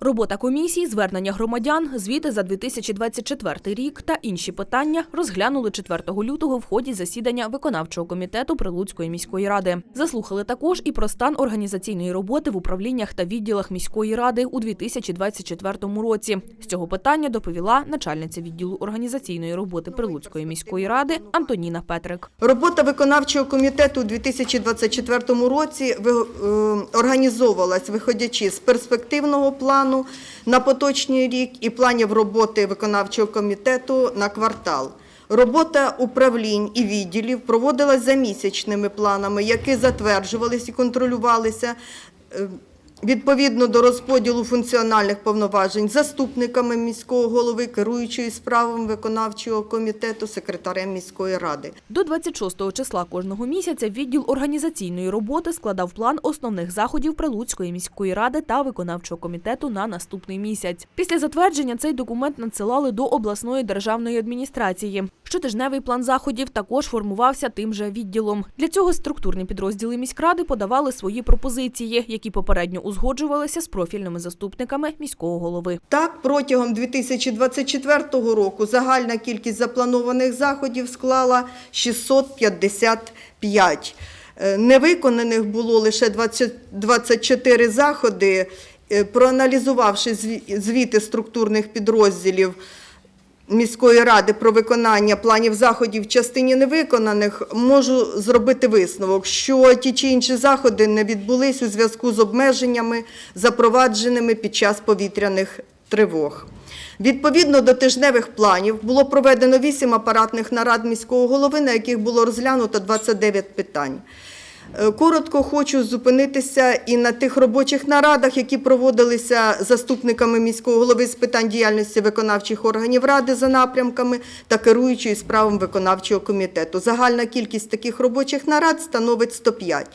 Робота комісії, звернення громадян, звіти за 2024 рік та інші питання розглянули 4 лютого в ході засідання виконавчого комітету Прилуцької міської ради. Заслухали також і про стан організаційної роботи в управліннях та відділах міської ради у 2024 році. З цього питання доповіла начальниця відділу організаційної роботи Прилуцької міської ради Антоніна Петрик. Робота виконавчого комітету у 2024 році е, організовувалась, виходячи з перспективного плану на поточний рік і планів роботи виконавчого комітету на квартал. Робота управлінь і відділів проводилась за місячними планами, які затверджувалися і контролювалися е, відповідно до розподілу функціональних повноважень заступниками міського голови, керуючої справами виконавчого комітету, секретарем міської ради. До 26 числа кожного місяця відділ організаційної роботи складав план основних заходів Прилуцької міської ради та виконавчого комітету на наступний місяць. Після затвердження цей документ надсилали до обласної державної адміністрації. Щотижневий план заходів також формувався тим же відділом. Для цього структурні підрозділи міськради подавали свої пропозиції, які попередньо узгоджувалися з профільними заступниками міського голови. Так, протягом 2024 року загальна кількість запланованих заходів склала 655. Е, Невиконаних було лише 20 24 заходи. Е, Проаналізувавши звіти структурних підрозділів міської ради про виконання планів заходів в частині невиконаних, можу зробити висновок, що ті чи інші заходи не відбулись у зв'язку з обмеженнями, запровадженими під час повітряних тривог. Відповідно до тижневих планів було проведено 8 апаратних нарад міського голови, на яких було розглянуто 29 питань. Е, Коротко хочу зупинитися і на тих робочих нарадах, які проводилися заступниками міського голови з питань діяльності виконавчих органів ради за напрямками та керуючої справами виконавчого комітету. Загальна кількість таких робочих нарад становить 105.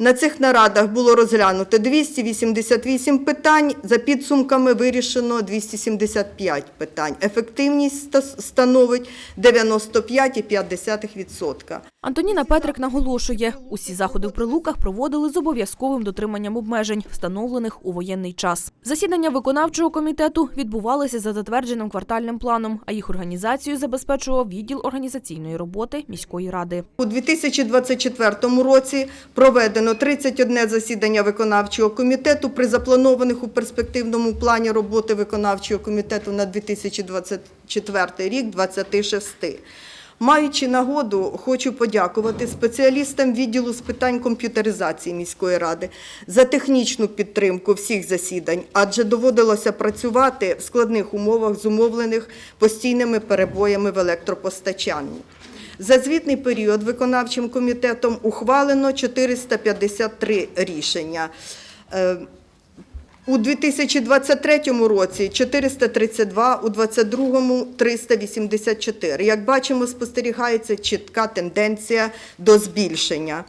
На цих нарадах було розглянуто 288 питань, за підсумками вирішено 275 питань. Ефективність становить 95,5%. Антоніна Петрик наголошує, усі заходи в прилуках проводили з обов'язковим дотриманням обмежень, встановлених у воєнний час. Засідання виконавчого комітету відбувалися за затвердженим квартальним планом, а їх організацію забезпечував відділ організаційної роботи міської ради. У 2024 році проведено 31 засідання виконавчого комітету при запланованих у перспективному плані роботи виконавчого комітету на 2024 рік 26. Маючи нагоду, хочу подякувати спеціалістам відділу з питань комп'ютеризації міської ради за технічну підтримку всіх засідань, адже доводилося працювати в складних умовах, зумовлених постійними перебоями в електропостачанні. За звітний період виконавчим комітетом ухвалено 453 рішення. У 2023 році 432, у 2022 – 384. Як бачимо, спостерігається чітка тенденція до збільшення.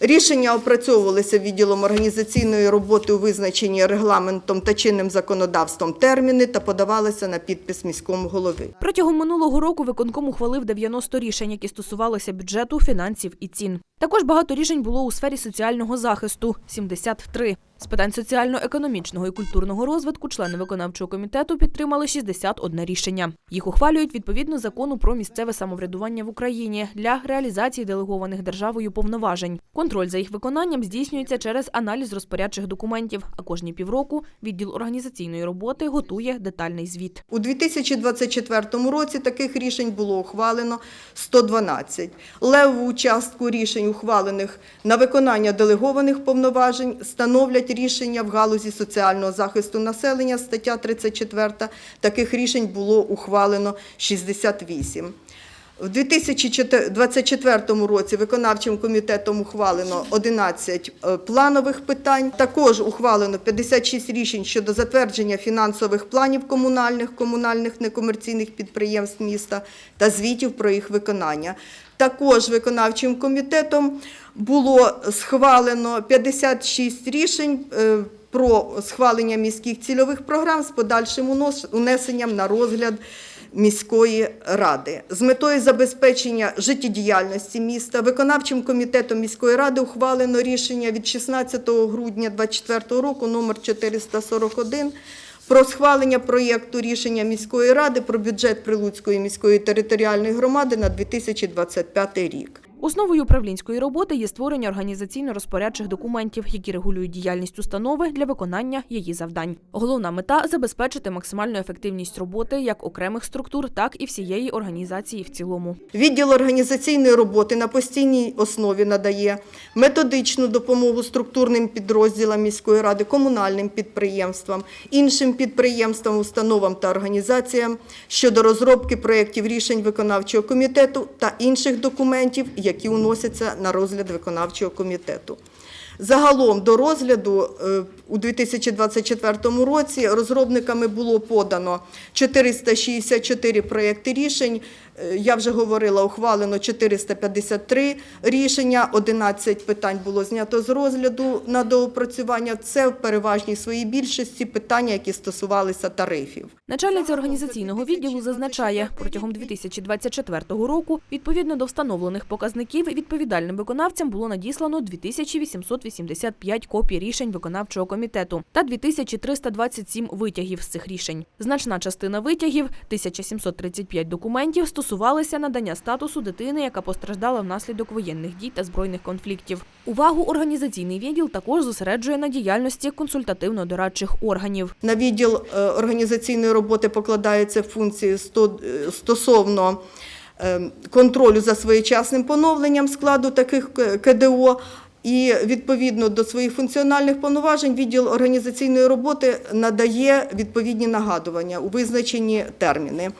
Рішення опрацьовувалися відділом організаційної роботи у визначенні регламентом та чинним законодавством терміни та подавалися на підпис міському голови. Протягом минулого року виконком ухвалив 90 рішень, які стосувалися бюджету, фінансів і цін. Також багато рішень було у сфері соціального захисту 73. З питань соціально-економічного і культурного розвитку члени виконавчого комітету підтримали 61 рішення. Їх ухвалюють відповідно закону про місцеве самоврядування в Україні для реалізації делегованих державою повноважень. Контроль за їх виконанням здійснюється через аналіз розпорядчих документів. А кожні півроку відділ організаційної роботи готує детальний звіт. У 2024 році таких рішень було ухвалено 112. Левову частку рішень, ухвалених на виконання делегованих повноважень, становлять рішення в галузі соціального захисту населення, стаття 34. Таких рішень було ухвалено 68. В 2024 році виконавчим комітетом ухвалено 11 е, планових питань. Також ухвалено 56 рішень щодо затвердження фінансових планів комунальних, комунальних некомерційних підприємств міста та звітів про їх виконання. Також виконавчим комітетом було схвалено 56 рішень е, про схвалення міських цільових програм з подальшим унесенням на розгляд міської ради з метою забезпечення життєдіяльності міста виконавчим комітетом міської ради ухвалено рішення від 16 грудня 2024 року номер 441 про схвалення проєкту рішення міської ради про бюджет Прилуцької міської територіальної громади на 2025 рік. Основою управлінської роботи є створення організаційно-розпорядчих документів, які регулюють діяльність установи для виконання її завдань. Головна мета забезпечити максимальну ефективність роботи як окремих структур, так і всієї організації в цілому. Відділ організаційної роботи на постійній основі надає методичну допомогу структурним підрозділам міської ради, комунальним підприємствам, іншим підприємствам, установам та організаціям щодо розробки проєктів рішень виконавчого комітету та інших документів, які уносяться на розгляд виконавчого комітету. Загалом до розгляду е, у 2024 році розробниками було подано 464 проєкти рішень. Е, Я вже говорила, ухвалено 453 рішення, 11 питань було знято з розгляду на доопрацювання. Це в переважній своїй більшості питання, які стосувалися тарифів. Начальниця організаційного відділу зазначає, протягом 2024 року, відповідно до встановлених показників, відповідальним виконавцям було надіслано 2885 копій рішень виконавчого комітету та 2327 витягів з цих рішень. Значна частина витягів, 1735 документів, стосувалися надання статусу дитини, яка постраждала внаслідок воєнних дій та збройних конфліктів. Увагу організаційний відділ також зосереджує на діяльності консультативно-дорадчих органів. На відділ е, організаційної роботи покладаються функції е, стосовно е, контролю за своєчасним поновленням складу таких К- КДО. І відповідно до своїх функціональних повноважень відділ організаційної роботи надає відповідні нагадування у визначені терміни.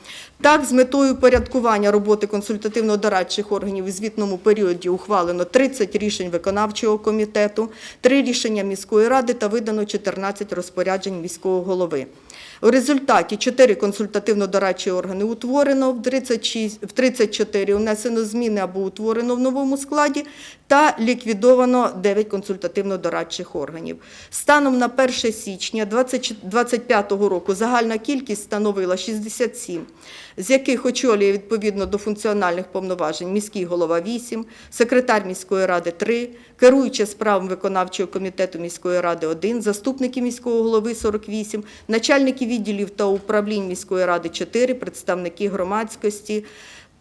Так, з метою порядкування роботи консультативно-дорадчих органів у звітному періоді ухвалено 30 рішень виконавчого комітету, 3 рішення міської ради та видано 14 розпоряджень міського голови. У результаті 4 консультативно-дорадчі органи утворено, в 36, в 34 внесено зміни або утворено в новому складі та ліквідовано 9 консультативно-дорадчих органів. Станом на 1 січня 2025 року загальна кількість становила 67, з яких очолює відповідно до функціональних повноважень міський голова 8, секретар міської ради 3, керуюча справами виконавчого комітету міської ради 1, заступники міського голови 48, начальники відділів та управлінь міської ради 4, представники громадськості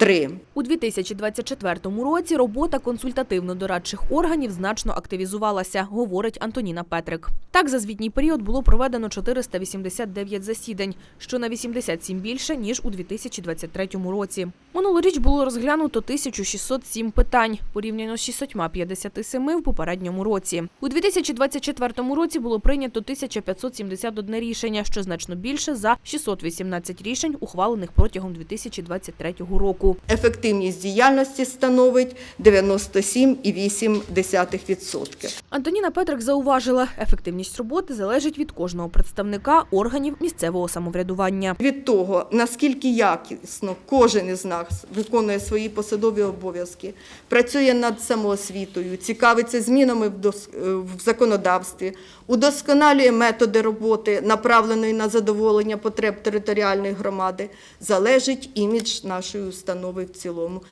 3. У 2024 році робота консультативно-дорадчих органів значно активізувалася, говорить Антоніна Петрик. Так, за звітній період було проведено 489 засідань, що на 87 більше, ніж у 2023 році. Минулоріч було розглянуто 1607 питань, порівняно з 657 в попередньому році. У 2024 році було прийнято 1571 рішення, що значно більше за 618 рішень, ухвалених протягом 2023 року. Ефективність діяльності становить 97,8%. Антоніна Петрик зауважила, ефективність роботи залежить від кожного представника органів місцевого самоврядування. Від того, наскільки якісно кожен із нас виконує свої посадові обов'язки, працює над самоосвітою, цікавиться змінами в е, в законодавстві, удосконалює методи роботи, направленої на задоволення потреб територіальної громади, залежить імідж нашої установи в цілому.